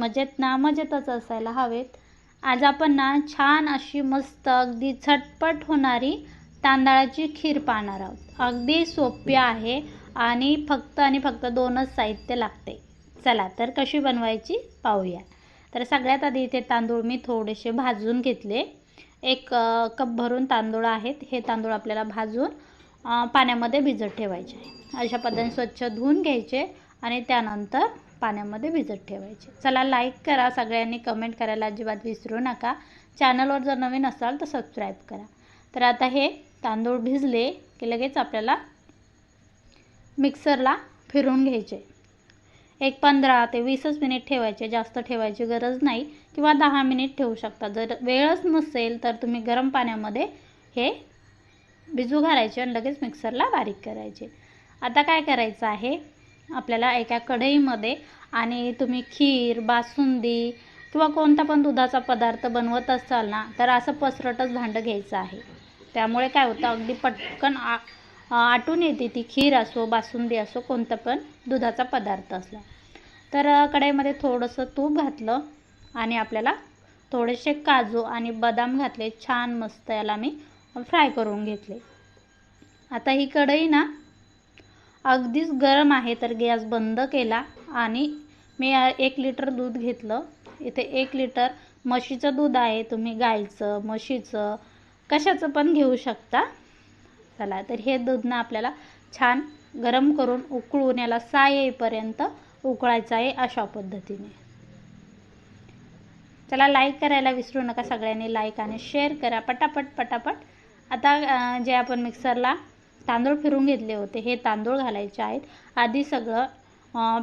मजेत ना मजेतच असायला हवेत. आज आपण ना छान अशी मस्त अगदी झटपट होणारी तांदळाची खीर पाहणार आहोत. अगदी सोपी आहे आणि फक्त आणि फक्त दोनच साहित्य लागते. चला तर कशी बनवायची पाहूया. तर सगळ्यात आधी इथे तांदूळ मी थोडेसे भाजून घेतले. एक कप भरून तांदूळ आहेत. हे तांदूळ आपल्याला भाजून पाण्यामध्ये भिजत ठेवायचे आहे. अशा पद्धतीने स्वच्छ धुवून घ्यायचे आणि त्यानंतर पाण्यामध्ये भिजत ठेवायचे. चला लाईक करा सगळ्यांनी कमेंट करायला अजिबात विसरू नका. चॅनलवर जर नवीन असाल तर सबस्क्राईब करा. तर आता हे तांदूळ भिजले की लगेच आपल्याला मिक्सरला फिरून घ्यायचे. एक पंधरा ते वीसच मिनिट ठेवायचे जास्त ठेवायची गरज नाही किंवा दहा मिनिट ठेवू शकता. जर वेळच नसेल तर तुम्ही गरम पाण्यामध्ये हे भिजू घालायचे आणि लगेच मिक्सरला बारीक करायचे. आता काय करायचं आहे? आपल्याला एका कढईमध्ये आणि तुम्ही खीर बासुंदी किंवा कोणता पण दुधाचा पदार्थ बनवत असाल ना तर असं पसरटच भांडं घ्यायचं आहे. त्यामुळे काय होतं अगदी पटकन आ आटून येते ती खीर असो बासुंदी असो कोणता पण दुधाचा पदार्थ असला. तर कढईमध्ये थोडंसं तूप घातलं आणि आपल्याला थोडेसे काजू आणि बदाम घातले छान मस्त याला मी फ्राय करून घेतले. आता ही कढई ना अगदीच गरम आहे तर गॅस बंद केला आणि मी एक लिटर दूध घेतलं. इथे एक लिटर म्हशीचं दूध आहे तुम्ही गाईचं म्हशीचं कशाचं पण घेऊ शकता. चला तर हे दूधनं आपल्याला छान गरम करून उकळून याला साय येईपर्यंत उकळायचं आहे अशा पद्धतीने. चला लाईक करायला विसरू नका सगळ्यांनी. लाईक आणि शेअर करा. पटापट पटापट. आता जे आपण मिक्सरला तांदूळ फिरून घेतले होते. हे तांदूळ घालायचे आहेत. आधी सगळं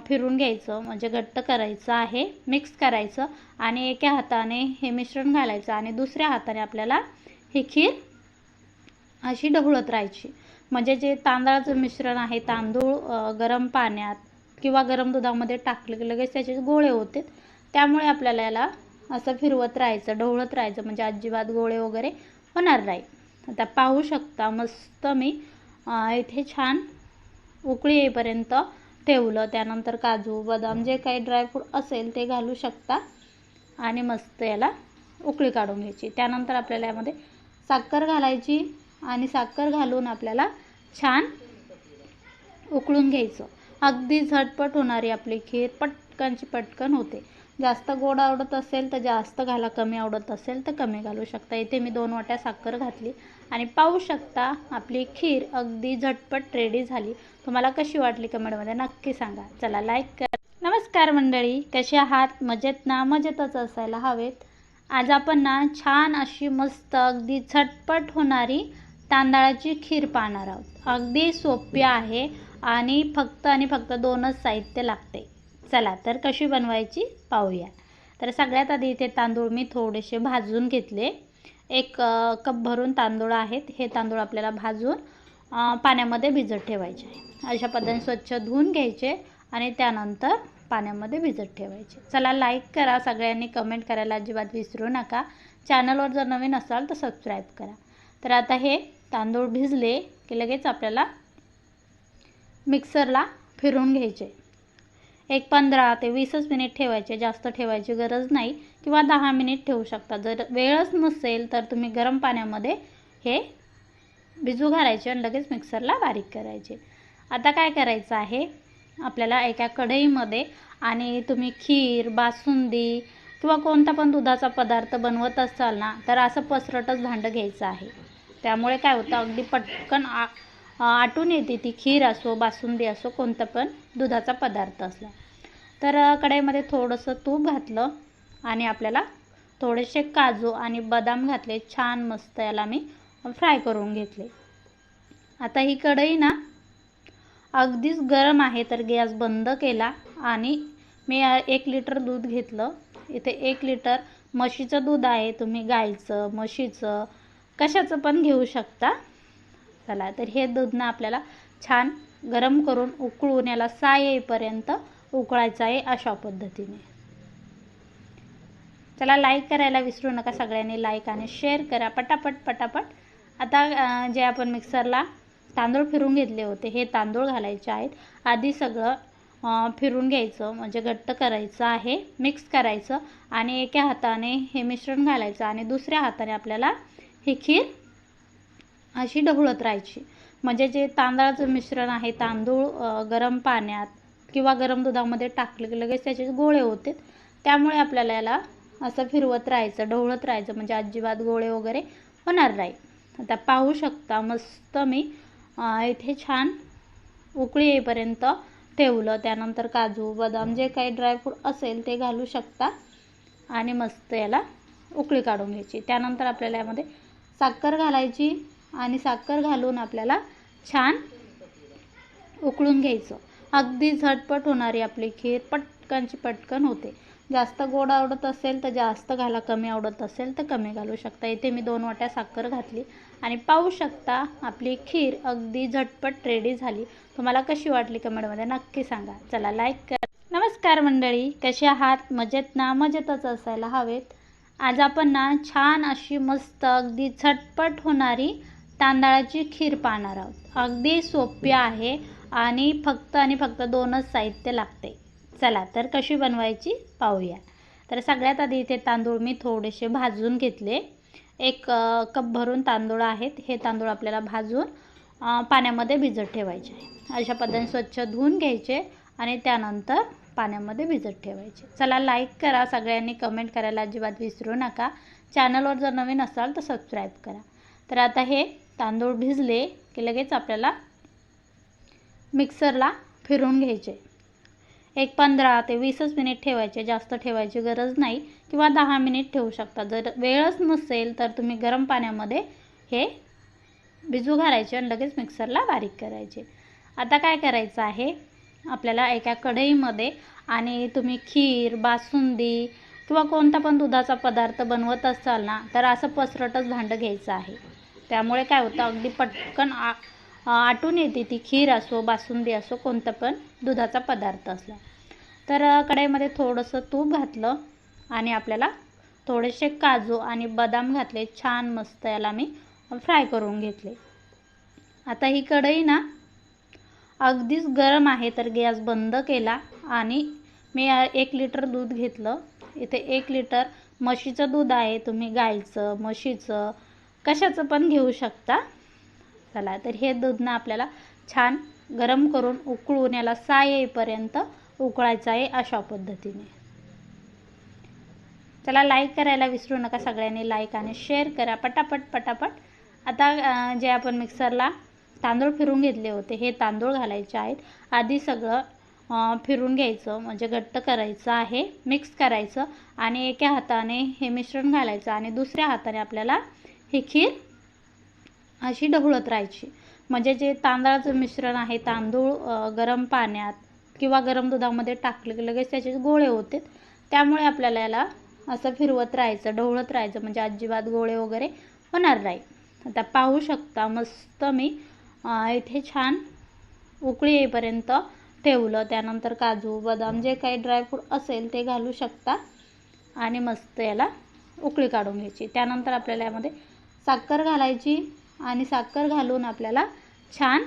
फिरून घ्यायचं. म्हणजे घट्ट करायचं आहे. मिक्स करायचं. आणि एका हाताने हे मिश्रण घालायचं. आणि दुसऱ्या हाताने आपल्याला ही खीर अशी ढवळत राहायची. म्हणजे जे तांदळाचं मिश्रण आहे तांदूळ गरम पाण्यात किंवा गरम दुधामध्ये टाकले की लगेच त्याचे गोळे होते. त्यामुळे आपल्याला याला असं फिरवत राहायचं ढवळत राहायचं. म्हणजे अजिबात गोळे वगैरे होणार नाही. आता पाहू शकता मस्त मी इथे छान उकळी येईपर्यंत ठेवलं. त्यानंतर काजू बदाम जे काही ड्रायफ्रूट असेल ते घालू शकता. आणि मस्त याला उकळी काढून घ्यायची. त्यानंतर आपल्याला यामध्ये साखर घालायची आणि साखर घालून आपल्याला छान उकळून घ्यायचं. अगदी झटपट होणारी आपली खीर पटकनची पटकन होते. जास्त गोड आवडत असेल तर जास्त घाला कमी आवडत असेल तर कमी घालू शकता. इथे मी दोन वाट्या साखर घातली आणि पाहू शकता आपली खीर अगदी झटपट रेडी झाली. तुम्हाला कशी वाटली कमेंटमध्ये नक्की सांगा. चला लाईक करा. नमस्कार मंडळी कसे आहात? मजेत ना? मजेतच असायला हवेत. आज आपण ना छान अशी मस्त अगदी झटपट होणारी तांदळाची खीर पाहणार आहोत. अगदी सोपी आहे आणि फक्त आणि फक्त दोनच साहित्य लागते. चला तर कशी बनवायची पाहूया. तर सगळ्यात आधी इथे तांदूळ मी थोडेसे भाजून घेतले. एक कप भरून तांदूळ आहेत. हे तांदूळ आपल्याला भाजून पाण्यामध्ये भिजत ठेवायचे. आहे अशा पद्धतीने स्वच्छ धुवून घ्यायचे आणि त्यानंतर पाण्यामध्ये भिजत ठेवायचे. चला लाईक करा. सगळ्यांनी कमेंट करायला अजिबात विसरू नका. चॅनलवर जर नवीन असाल तर सबस्क्राईब करा. तर आता हे तांदूळ भिजले की लगेच आपल्याला मिक्सरला फिरून घ्यायचे. एक पंधरा ते वीसच मिनिट ठेवायचे जास्त ठेवायची गरज नाही किंवा दहा मिनिट ठेवू शकता. जर वेळच नसेल तर तुम्ही गरम पाण्यामध्ये हे भिजू घालायचे आणि लगेच मिक्सरला बारीक करायचे. आता काय करायचं आहे? आपल्याला एका कढईमध्ये आणि तुम्ही खीर बासुंदी किंवा कोणता पण दुधाचा पदार्थ बनवत असाल ना तर असं पसरटच भांडं घ्यायचं आहे. त्यामुळे काय होतं? अगदी पटकन आ आटून येते ती खीर असो बासुंदी असो कोणता पण दुधाचा पदार्थ असला. तर कढईमध्ये थोडंसं तूप घातलं आणि आपल्याला थोडेसे काजू आणि बदाम घातले. छान मस्त याला मी फ्राय करून घेतले. आता ही कढई ना अगदीच गरम आहे तर गॅस बंद केला आणि मी एक लिटर दूध घेतलं. इथे एक लिटर म्हशीचं दूध आहे तुम्ही गाईचं म्हशीचं कशाचं पण घेऊ शकता. झाला तर हे दूधनं आपल्याला छान गरम करून उकळून याला साय येईपर्यंत उकळायचं आहे अशा पद्धतीने. चला लाईक करायला विसरू नका सगळ्यांनी. लाईक आणि शेअर करा. पटापट पटापट. आता जे आपण मिक्सरला तांदूळ फिरून घेतले होते हे तांदूळ घालायचे आहेत. आधी सगळं फिरून घ्यायचं म्हणजे घट्ट करायचं आहे मिक्स करायचं. आणि एका हाताने हे मिश्रण घालायचं आणि दुसऱ्या हाताने आपल्याला ही खीर अशी ढवळत राहायची. म्हणजे जे तांदळाचं मिश्रण आहे तांदूळ गरम पाण्यात किंवा गरम दुधामध्ये टाकले की लगेच त्याचे गोळे होते. त्यामुळे आपल्याला याला असं फिरवत राहायचं ढवळत राहायचं. म्हणजे अजिबात गोळे वगैरे होणार नाही. आता पाहू शकता मस्त मी इथे छान उकळी येईपर्यंत ठेवलं. त्यानंतर काजू बदाम जे काही ड्रायफ्रूट असेल ते घालू शकता. आणि मस्त याला उकळी काढून घ्यायची. त्यानंतर आपल्याला यामध्ये साखर घालायची. आणि साखर घालून आपल्याला छान उकळून घ्यायचं. अगदी झटपट होणारी आपली खीर पटकनची पटकन होते. जास्त गोड आवडत असेल तर जास्त घाला कमी आवडत असेल तर कमी घालू शकता. इथे मी दोन वाट्या साखर घातली आणि पाहू शकता आपली खीर अगदी झटपट रेडी झाली. तुम्हाला कशी वाटली कमेंटमध्ये नक्की सांगा. चला लाईक करा. नमस्कार मंडळी कसे आहात? मजेत ना? मजेतच असायला हवेत. आज आपण ना छान अशी मस्त अगदी झटपट होणारी तांदळाची खीर पाहणार आहोत. अगदी सोपी आहे आणि फक्त आणि फक्त दोनच साहित्य लागते. चला तर कशी बनवायची पाहूया. तर सगळ्यात आधी इथे तांदूळ मी थोडेसे भाजून घेतले. एक कप भरून तांदूळ आहेत. हे तांदूळ आपल्याला भाजून पाण्यामध्ये भिजत ठेवायचे अशा पद्धतीने स्वच्छ धुवून घ्यायचे आणि त्यानंतर पाण्यामध्ये भिजत ठेवायचे. चला लाईक करा. सगळ्यांनी कमेंट करायला अजिबात विसरू नका. चॅनलवर जर नवीन असाल तर सबस्क्राईब करा. तर आता हे तांदूळ भिजले की लगेच आपल्याला मिक्सरला फिरून घ्यायचे. एक पंधरा ते वीसच मिनिट ठेवायचे जास्त ठेवायची गरज नाही किंवा दहा मिनिट ठेवू शकता. जर वेळच नसेल तर तुम्ही गरम पाण्यामध्ये हे भिजू घालायचे आणि लगेच मिक्सरला बारीक करायचे. आता काय करायचं आहे? आपल्याला एका कढईमध्ये आणि तुम्ही खीर बासुंदी किंवा कोणता पण दुधाचा पदार्थ बनवत असाल ना तर असं पसरटच भांडं घ्यायचं आहे. त्यामुळे काय होतं अगदी पटकन आ आटून येते ती खीर असो बासुंदी असो कोणता पण दुधाचा पदार्थ असला. तर कढईमध्ये थोडंसं तूप घातलं आणि आपल्याला थोडेसे काजू आणि बदाम घातले छान मस्त याला मी फ्राय करून घेतले. आता ही कढई ना अगदीच गरम आहे तर गॅस बंद केला आणि मी एक लिटर दूध घेतलं. इथे एक लिटर म्हशीचं दूध आहे तुम्ही गाईचं म्हशीचं कशाचं पण घेऊ शकता. चला तर हे दूधनं आपल्याला छान गरम करून उकळून याला साय येईपर्यंत उकळायचं आहे अशा पद्धतीने. चला लाईक करायला विसरू नका सगळ्यांनी. लाईक आणि शेअर करा. पटापट पटापट. आता जे आपण मिक्सरला तांदूळ फिरून घेतले होते हे तांदूळ घालायचे आहेत. आधी सगळं फिरून घ्यायचं म्हणजे घट्ट करायचं आहे मिक्स करायचं आणि एका हाताने हे मिश्रण घालायचं आणि दुसऱ्या हाताने आपल्याला ही खीर अशी ढवळत राहायची. म्हणजे जे तांदळाचं मिश्रण आहे तांदूळ गरम पाण्यात किंवा गरम दुधामध्ये टाकले की लगेच त्याचे गोळे होते त्यामुळे आपल्याला याला असं फिरवत राहायचं ढवळत राहायचं. म्हणजे अजिबात गोळे वगैरे होणार नाही. आता पाहू शकता मस्त मी इथे छान उकळी येईपर्यंत ठेवलं. त्यानंतर काजू बदाम जे काही ड्रायफ्रूट असेल ते घालू शकता. आणि मस्त याला उकळी काढून घ्यायची. त्यानंतर आपल्याला यामध्ये साखर घालायची आणि साखर घालून आपल्याला छान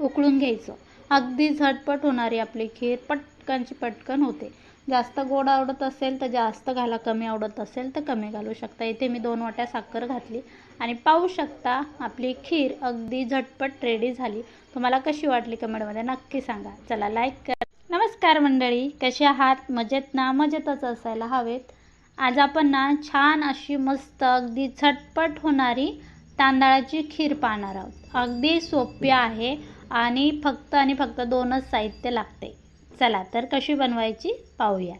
उकळून घ्यायचं. अगदी झटपट होणारी आपली खीर पटकनची पटकन होते. जास्त गोड आवडत असेल तर जास्त घाला कमी आवडत असेल तर कमी घालू शकता. इथे मी दोन वाट्या साखर घातली आणि पाहू शकता आपली खीर अगदी झटपट रेडी झाली. तुम्हाला कशी वाटली कमेंटमध्ये नक्की सांगा. चला लाईक करा. नमस्कार मंडळी कसे आहात? मजेत ना? मजेतच असायला हवेत. आज आपण ना छान अशी मस्त अगदी झटपट होणारी तांदळाची खीर पाहणार आहोत. अगदी सोपी आहे आणि फक्त आणि फक्त दोनच साहित्य लागते. चला तर कशी बनवायची पाहूया.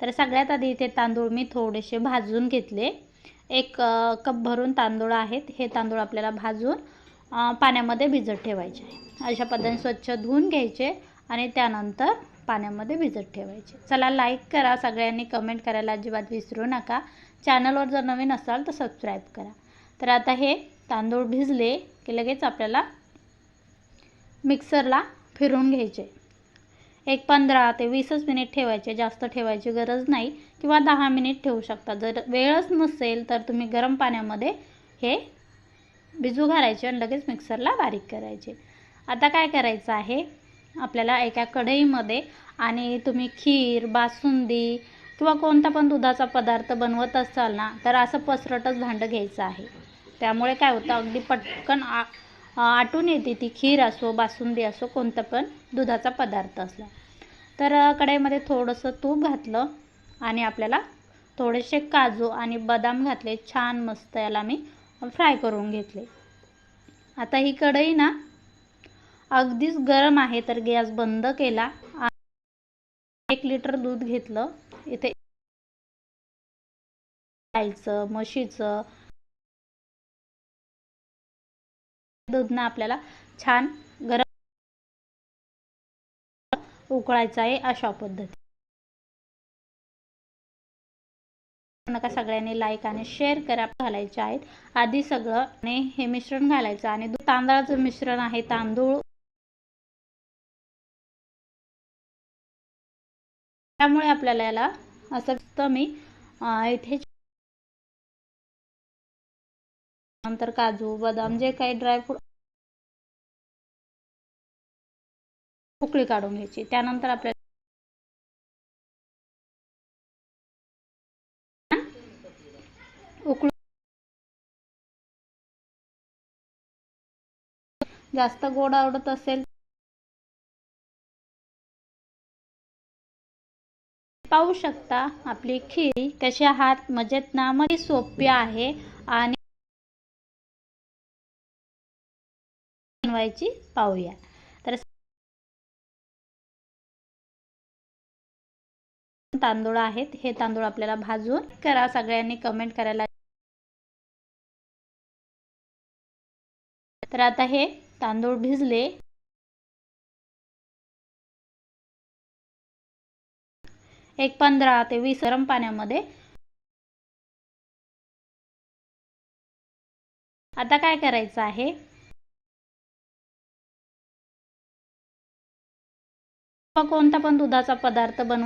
तर सगळ्यात आधी इथे तांदूळ मी थोडेसे भाजून घेतले. एक कप भरून तांदूळ आहेत. हे तांदूळ आपल्याला भाजून पाण्यामध्ये भिजत ठेवायचे अशा पद्धतीने स्वच्छ धुवून घ्यायचे आणि त्यानंतर पाण्यामध्ये भिजत ठेवायचे. चला लाईक करा सगळ्यांनी कमेंट करायला अजिबात विसरू नका. चॅनलवर जर नवीन असाल तर सबस्क्राईब करा. तर आता हे तांदूळ भिजले की लगेच आपल्याला मिक्सरला फिरून घ्यायचे. एक पंधरा ते वीसच मिनिट ठेवायचे जास्त ठेवायची गरज नाही किंवा दहा मिनिट ठेवू शकता. जर वेळच नसेल तर तुम्ही गरम पाण्यामध्ये हे भिजू घालायचे आणि लगेच मिक्सरला बारीक करायचे. आता काय करायचं आहे? आपल्याला एका कढईमध्ये आणि तुम्ही खीर बासुंदी किंवा कोणता पण दुधाचा पदार्थ बनवत असाल ना तर असं पसरटच भांडं घ्यायचं आहे. त्यामुळे काय होतं अगदी पटकन आ आटून येते ती खीर असो बासुंदी असो कोणता पण दुधाचा पदार्थ असला. तर कढईमध्ये थोडंसं तूप घातलं आणि आपल्याला थोडेसे काजू आणि बदाम घातले छान मस्त याला मी फ्राय करून घेतले. आता ही कढई ना अगदीच गरम आहे तर गॅस बंद केला. एक लिटर दूध घेतलं. इथे गायचं म्हशीचं. दूधनं आपल्याला छान गरम उकळायचं आहे अशा पद्धती नका सगळ्यांनी लाईक आणि शेअर करा घालायचे आहेत. आधी सगळं आणि हे मिश्रण घालायचं आणि तांदळाचं मिश्रण आहे तांदूळ त्यामुळे आपल्याला याला असं मी इथे नंतर काजू बदाम जे काही ड्रायफ्रूट उकळी काढून घ्यायची. त्यानंतर आपल्याला उकळू जास्त गोड आवडत असेल पाहू शकता आपली खीर कशी आहात मजेत ना मध्ये सोपी आहे आणि बनवायची पाहूया. तर तांदूळ आहेत हे तांदूळ आपल्याला भाजून करा. सगळ्यांनी कमेंट करायला तर आता हे तांदूळ भिजले. एक पंधरा ते वीस गरम पाण्यामध्ये. आता काय करायचं आहे? कोणता पण दुधाचा पदार्थ बनवा.